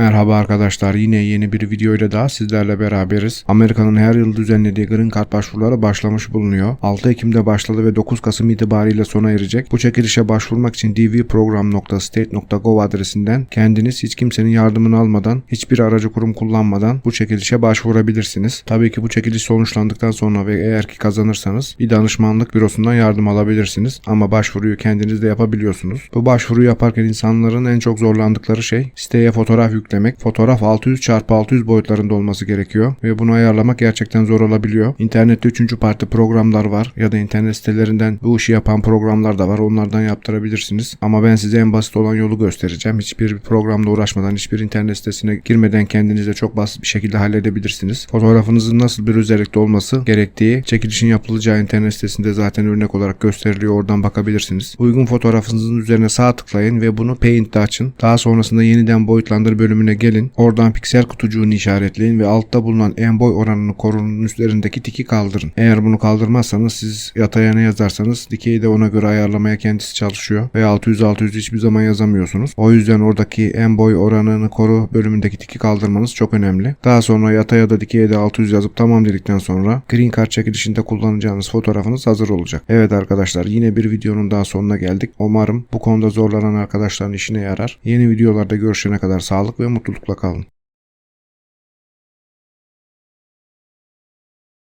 Merhaba arkadaşlar yine yeni bir videoyla daha sizlerle beraberiz. Amerika'nın her yıl düzenlediği Green Card başvuruları başlamış bulunuyor. 6 Ekim'de başladı ve 9 Kasım itibariyle sona erecek. Bu çekilişe başvurmak için dvprogram.state.gov adresinden kendiniz hiç kimsenin yardımını almadan, hiçbir aracı kurum kullanmadan bu çekilişe başvurabilirsiniz. Tabii ki bu çekiliş sonuçlandıktan sonra ve eğer ki kazanırsanız bir danışmanlık bürosundan yardım alabilirsiniz. Ama başvuruyu kendiniz de yapabiliyorsunuz. Bu başvuruyu yaparken insanların en çok zorlandıkları şey siteye fotoğraf yüklemek. Fotoğraf 600 x 600 boyutlarında olması gerekiyor ve bunu ayarlamak gerçekten zor olabiliyor. İnternette üçüncü parti programlar var ya da internet sitelerinden bu işi yapan programlar da var. Onlardan yaptırabilirsiniz. Ama ben size en basit olan yolu göstereceğim. Hiçbir programla uğraşmadan, hiçbir internet sitesine girmeden kendinize çok basit bir şekilde halledebilirsiniz. Fotoğrafınızın nasıl bir özellikte olması gerektiği çekilişin yapılacağı internet sitesinde zaten örnek olarak gösteriliyor. Oradan bakabilirsiniz. Uygun fotoğrafınızın üzerine sağ tıklayın ve bunu Paint'te açın. Daha sonrasında yeniden boyutlandır bölümüne gelin. Oradan piksel kutucuğunu işaretleyin ve altta bulunan en boy oranını korunun üzerindeki tiki kaldırın. Eğer bunu kaldırmazsanız siz yataya ne yazarsanız dikeyi de ona göre ayarlamaya kendisi çalışıyor ve 600-600 hiçbir zaman yazamıyorsunuz. O yüzden oradaki en boy oranını koru bölümündeki tiki kaldırmanız çok önemli. Daha sonra yataya da dikeye de 600 yazıp tamam dedikten sonra Green Card çekilişinde kullanacağınız fotoğrafınız hazır olacak. Evet arkadaşlar yine bir videonun daha sonuna geldik. Umarım bu konuda zorlanan arkadaşların işine yarar. Yeni videolarda görüşene kadar sağlık koyma tutukla kalın